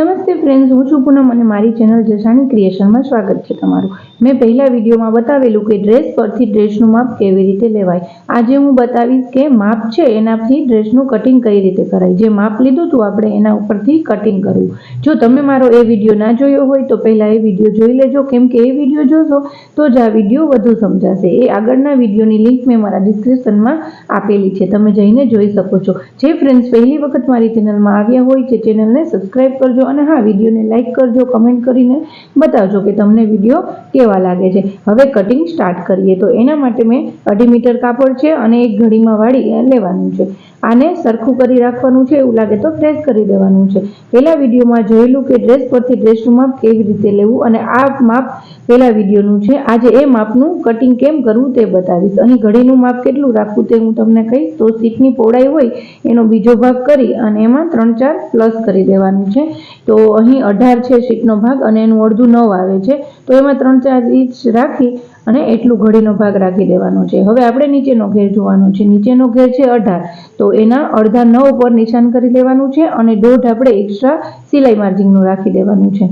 નમસ્તે ફ્રેન્ડ્સ હું છું પૂનમ અને મારી ચેનલ જસાણી ક્રિએશનમાં સ્વાગત છે તમારું. મેં પહેલા વિડીયોમાં બતાવેલું કે ડ્રેસ પરથી ડ્રેસનું માપ કેવી રીતે લેવાય. આજે હું બતાવીશ કે માપ છે એનાથી ડ્રેસનું કટિંગ કઈ રીતે કરાય. જે માપ લીધું હતું આપણે એના ઉપરથી કટિંગ કરવું જો તમે મારો એ વીડિયો ના જોયો હોય તો પહેલાં એ વીડિયો જોઈ લેજો. કેમ કે એ વીડિયો જોશો તો જ આ વીડિયો વધુ સમજાશે. એ આગળના વિડીયોની લિંક મેં મારા ડિસ્ક્રિપ્શનમાં આપેલી છે. તમે જઈને જોઈ શકો છો. જે ફ્રેન્ડ્સ પહેલી વખત મારી ચેનલમાં આવ્યા હોય છે ચેનલને સબસ્ક્રાઇબ કરજો અને હા, વિડીયોને લાઇક કરજો કમેન્ટ કરીને બતાવજો કે તમને વીડિયો કેવા લાગે છે. હવે કટિંગ સ્ટાર્ટ કરીએ તો એના માટે મેં અઢી મીટર કાપડ છે અને એક ઘડીમાં વાળી લેવાનું છે. આને સરખું કરી રાખવાનું છે એવું લાગે તો પ્રેસ કરી દેવાનું છે. પહેલા વિડીયોમાં જોયેલું કે ડ્રેસ પરથી ડ્રેસનું માપ કેવી રીતે લેવું અને આ માપ પહેલા વિડીયોનું છે. આજે એ માપનું કટિંગ કેમ કરવું તે બતાવીશ. અહીં ઘડીનું માપ કેટલું રાખવું તે હું તમને કહીશ. તો સીટની પહોળાઈ હોય એનો બીજો ભાગ કરી અને એમાં ત્રણ ચાર પ્લસ કરી દેવાનું છે. તો અહીં અઢાર છે સીટનો ભાગ અને એનું અડધું નવ આવે છે. તો એમાં ત્રણ ચાર ઇંચ રાખી અને એટલું ઘડીનો ભાગ રાખી દેવાનો છે. હવે આપણે નીચેનો ઘેર જોવાનો છે. નીચેનો ઘેર છે અઢાર. તો એના અડધા નવ પર નિશાન કરી લેવાનું છે અને દોઢ આપણે એક્સ્ટ્રા સિલાઈ માર્જિનનું રાખી દેવાનું છે.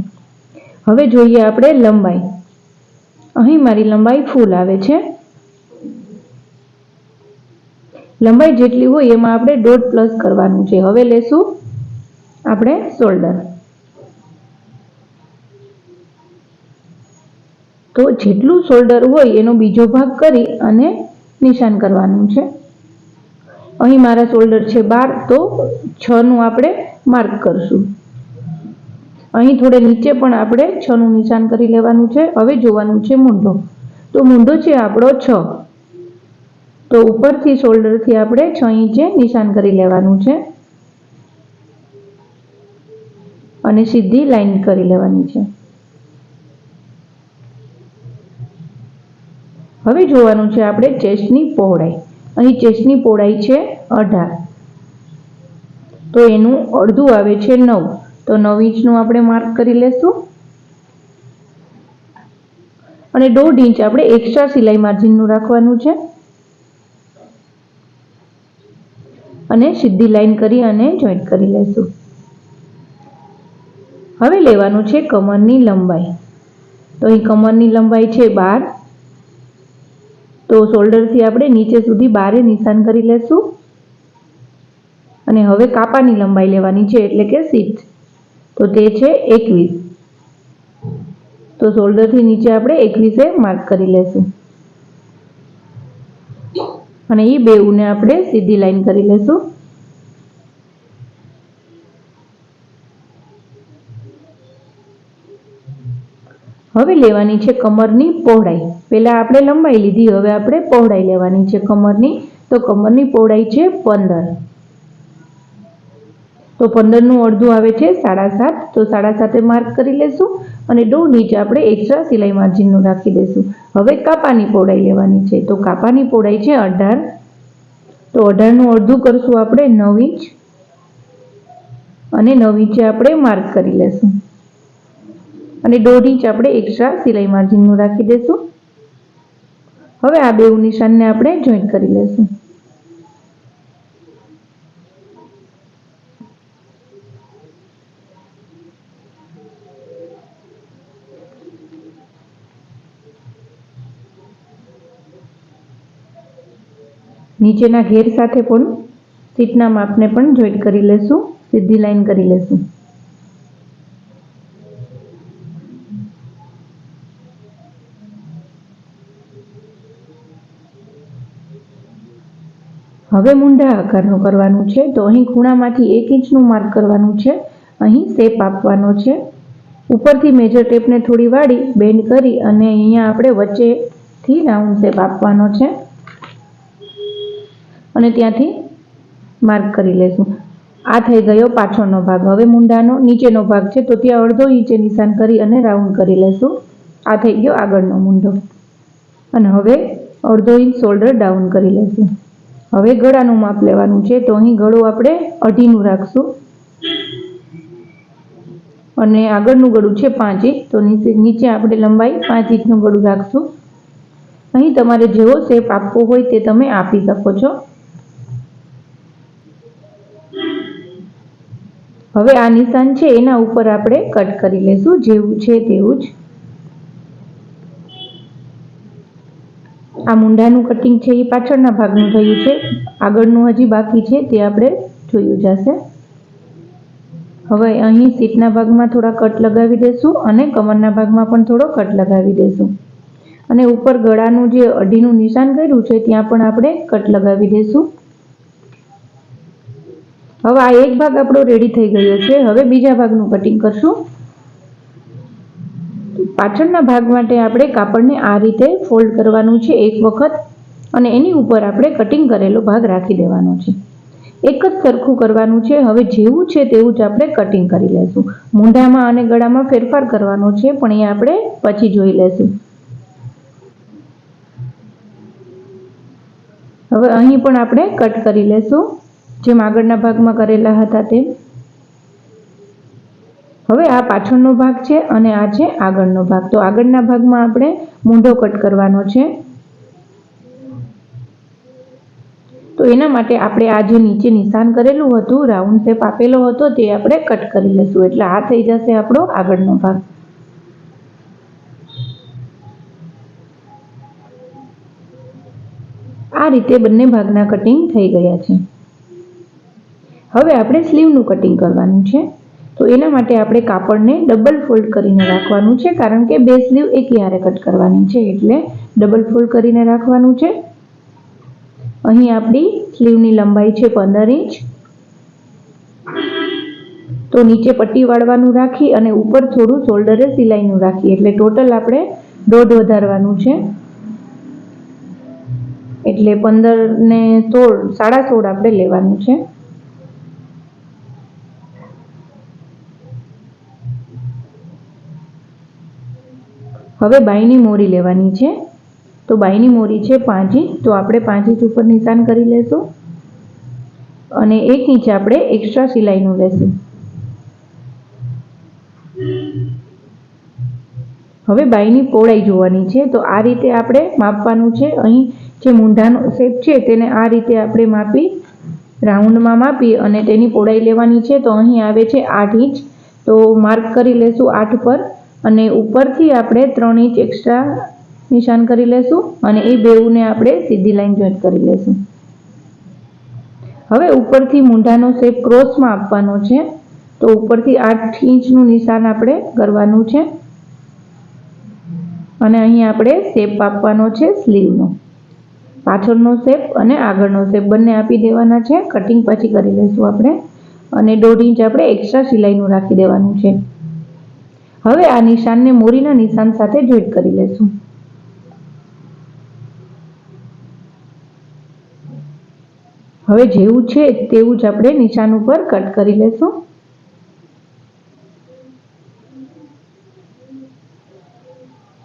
હવે જોઈએ આપણે લંબાઈ. અહીં મારી લંબાઈ ફૂલ આવે છે. લંબાઈ જેટલી હોય એમાં આપણે દોઢ પ્લસ કરવાનું છે. હવે લેશું આપણે શોલ્ડર તો જેટલું શોલ્ડર હોય એનો બીજો ભાગ કરી અને નિશાન કરવાનું છે. અહીં મારા શોલ્ડર છે બાર, તો છનું આપણે માર્ક કરશું. અહીં થોડે નીચે પણ આપણે છનું નિશાન કરી લેવાનું છે. હવે જોવાનું છે મૂંઢો તો મૂંઢો છે આપણો છ. તો ઉપરથી શોલ્ડરથી આપણે છ ઇંચે નિશાન કરી લેવાનું છે. અને સીધી લાઈન કરી લેવાની છે. હવે જોવાનું છે આપણે ચેસ્ટની પહોળાઈ. અહીં ચેસ્ટની પહોળાઈ છે અઢાર. તો એનું અડધું આવે છે નવ. તો નવ ઇંચનું આપણે માર્ક કરી લેશું. અને દોઢ ઇંચ આપણે એક્સ્ટ્રા સિલાઈ માર્જિનનું રાખવાનું છે. અને સીધી લાઈન કરી અને જોઈન્ટ કરી લેશું. હવે લેવાનું છે કમરની લંબાઈ. તો અહીં કમરની લંબાઈ છે બાર. તો શોલ્ડરથી આપણે નીચે સુધી બારે નિશાન કરી લેશું. અને હવે કાપાની લંબાઈ લેવાની છે, એટલે કે સીટ તો તે છે એકવીસ. તો શોલ્ડરથી નીચે આપણે એકવીસે માર્ક કરી લેશું. અને એ બેઉને આપણે સીધી લાઈન કરી લેશું. હવે લેવાની છે કમરની પહોળાઈ. પહેલાં આપણે લંબાઈ લીધી, હવે આપણે પહોળાઈ લેવાની છે કમરની. તો કમરની પહોળાઈ છે પંદર. તો પંદરનું અડધું આવે છે સાડા સાત. તો સાડા સાતે માર્ક કરી લેશું અને ડો નીચે આપણે એક્સ્ટ્રા સિલાઈ માર્જિનનું રાખી દઈશું હવે કાપાની પહોળાઈ લેવાની છે. તો કાપાની પહોળાઈ છે અઢાર. તો અઢારનું અડધું કરશું આપણે નવ ઇંચ. અને નવ ઇંચે આપણે માર્ક કરી લેશું. અને દોઢ ઇંચ આપણે એક્સ્ટ્રા સિલાઈ માર્જિનનું રાખી દઈશું હવે આ બેઉ નિશાનને આપણે જોઈન્ટ કરી લેશું. નીચેના ઘેર સાથે પણ સીટના માપને પણ જોઈન્ટ કરી લેશું. સીધી લાઈન કરી લેશું. હવે મૂંઢા આકારનું કરવાનું છે. તો અહીં ખૂણામાંથી એક ઇંચનું માર્ક કરવાનું છે. અહીં શેપ આપવાનો છે. ઉપરથી મેજર ટેપને થોડી વાળી બેન્ડ કરી અને અહીંયા આપણે વચ્ચેથી રાઉન્ડ શેપ આપવાનો છે. અને ત્યાંથી માર્ક કરી લેશું. આ થઈ ગયો પાછળનો ભાગ. હવે મૂંઢાનો નીચેનો ભાગ છે. તો ત્યાં અડધો ઇંચે નિશાન કરી અને રાઉન્ડ કરી લેશું. આ થઈ ગયો આગળનો મૂંઢો અને હવે અડધો ઇંચ શોલ્ડર ડાઉન કરી લેશું. હવે ગળાનું માપ લેવાનું છે, તો અહીં ગળું આપણે અઢીનું રાખશું. અને આગળનું ગળું છે પાંચ ઇંચ, તો નીચે નીચે આપણે લંબાઈ પાંચ ઇંચનું ગળું રાખશું. અહીં તમારે જેવો શેપ આપવો હોય તે તમે આપી શકો છો. હવે આ નિશાન છે, એના ઉપર આપણે કટ કરી લેશું, જેવું છે તેવું જ. આ મુંડાનું કટિંગ છે એ પાછળના ભાગનું થયું છે. આગળનું હજી બાકી છે તે આપણે જોયું જશે. હવે અહીં સીટના ભાગમાં થોડા કટ લગાવી દેશું અને કમરના ભાગમાં પણ થોડો કટ લગાવી દેશું. અને ઉપર ગળાનું જે અઢીનું નિશાન કર્યું છે ત્યાં પણ આપણે કટ લગાવી દેશું. હવે આ એક ભાગ આપણો રેડી થઈ ગયો છે. હવે બીજા ભાગનું કટિંગ કરશું. પાછળના ભાગ માટે આપણે કાપડને આ રીતે ફોલ્ડ કરવાનું છે એક વખત અને એની ઉપર આપણે કટિંગ કરેલો ભાગ રાખી દેવાનો છે. એક જ સરખું કરવાનું છે, હવે જેવું છે તેવું જ આપણે કટિંગ કરી લેશું. મૂંઢામાં અને ગળામાં ફેરફાર કરવાનો છે, પણ એ આપણે પછી જોઈ લેશું. હવે અહીં પણ આપણે કટ કરી લેશું. જેમ આગળના ભાગમાં કરેલા હતા તેમ. પાછળનો ભાગ છે અને આ છે આગળનો ભાગ. તો આગળના ભાગમાં આપણે મૂંઢો કટ કરવાનો છે. તો એના માટે આપણે આ જે નીચે નિશાન કરેલું હતું રાઉન્ડ શેપ આપેલો હતો, તે આપણે કટ કરી લઈશું એટલે આ થઈ જશે આપણો આગળનો ભાગ. આ રીતે બંને ભાગના કટિંગ થઈ ગયા છે. હવે આપણે સ્લીવનું કટિંગ કરવાનું છે. તો એના માટે આપણે કાપડને ડબલ ફોલ્ડ કરીને રાખવાનું છે, કારણ કે બે સ્લીવ એક યારે કટ કરવાની છે, એટલે ડબલ ફોલ્ડ કરીને રાખવાનું છે. અહીં આપણી સ્લીવની લંબાઈ છે પંદર ઇંચ. તો નીચે પટ્ટી વાળવાનું રાખી અને ઉપર થોડું શોલ્ડરે સિલાઈનું રાખી, એટલે ટોટલ આપણે દોઢ વધારવાનું છે. એટલે પંદર ને સોળ, સાડા સોળ આપણે લેવાનું છે. હવે બાયની મોરી લેવાની છે. તો બાયની મોરી છે પાંચ. ઇંચ તો આપણે પાંચ ઇંચ ઉપર નિશાન કરી લેશું. અને એક ઇંચ આપણે એક્સ્ટ્રા સિલાઈનું લેશું. હવે બાયની પહોળાઈ જોવાની છે. તો આ રીતે આપણે માપવાનું છે. અહીં જે મૂંઢાનો શેપ છે તેને આ રીતે આપણે માપી, રાઉન્ડમાં માપી અને તેની પહોળાઈ લેવાની છે. તો અહીં આવે છે આઠ ઇંચ. તો માર્ક કરી લેશું આઠ પર. અને ઉપરથી આપણે ત્રણ ઇંચ એક્સ્ટ્રા નિશાન કરી લેશું અને એ બેઉને આપણે સીધી લાઈન જોઈન્ટ કરી લેશું. હવે ઉપરથી મૂંઢાનો શેપ ક્રોસમાં આપવાનો છે, તો ઉપરથી આઠ ઇંચનું નિશાન આપણે કરવાનું છે. અને અહીં આપણે શેપ આપવાનો છે સ્લીવનો પાછળનો શેપ અને આગળનો શેપ બંને આપી દેવાના છે. કટિંગ પછી કરી લઈશું આપણે. અને દોઢ ઇંચ આપણે એક્સ્ટ્રા સિલાઈનું રાખી દેવાનું છે. હવે આ નિશાનને મોરીના નિશાન સાથે જોઈન્ટ કરી લેશું. હવે જેવું છે તેવું જ આપણે નિશાન ઉપર કટ કરી લેશું.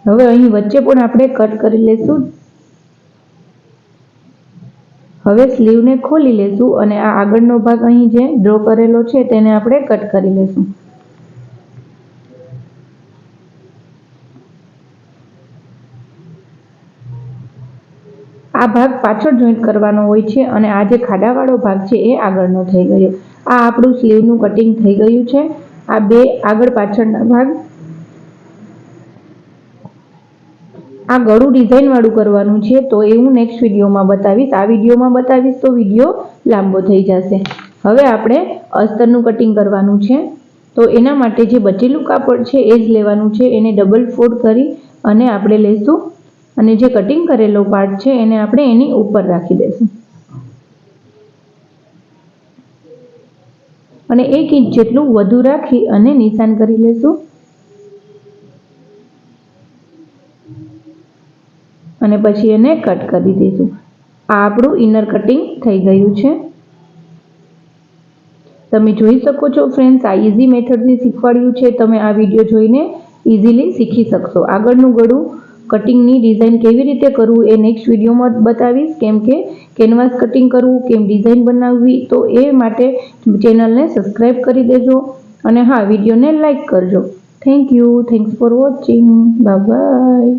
હવે અહીં વચ્ચે પણ આપણે કટ કરી લેશું. હવે સ્લીવને ખોલી લેશું અને આ આગળનો ભાગ અહીં જે ડ્રો કરેલો છે તેને આપણે કટ કરી લેશું. આ ભાગ પાછળ જોઈન્ટ કરવાનો હોય છે અને આ જે ખાડાવાળો ભાગ છે એ આગળનો થઈ ગયો. આ આપણું સ્લીવનું કટિંગ થઈ ગયું છે. આ બે આગળ પાછળના ભાગ. આ ગળું ડિઝાઇન વાળું કરવાનું છે, તો એ હું નેક્સ્ટ વિડીયોમાં બતાવીશ. આ વિડીયોમાં બતાવીશ તો વીડિયો લાંબો થઈ જશે. હવે આપણે અસ્તરનું કટિંગ કરવાનું છે. તો એના માટે જે બચેલું કાપડ છે, એ જ લેવાનું છે. એને ડબલ ફોલ્ડ કરી અને આપણે લઈશું અને જે કટિંગ કરેલો પાર્ટ છે, એને આપણે એની ઉપર રાખી દઈશું. અને એક ઇંચ જેટલું વધુ રાખી અને નિશાન કરી લેશું. અને પછી એને કટ કરી દઈશું. આ આપણું ઇનર કટિંગ થઈ ગયું છે. તમે જોઈ શકો છો ફ્રેન્ડ્સ આ ઇઝી મેથડથી શીખવાડ્યું છે. તમે આ વીડિયો જોઈને ઇઝીલી શીખી શકશો. આગળનું ગળું કટિંગની ડિઝાઇન કેવી રીતે કરવું એ નેક્સ્ટ વિડીયોમાં બતાવીશ. કેમ કે કેનવાસ કટિંગ કરવું, કેમ ડિઝાઇન બનાવવી, તો એ માટે ચેનલને સબસ્ક્રાઈબ કરી દેજો અને હા, વિડીયોને લાઇક કરજો. Thank you thanks for watching bye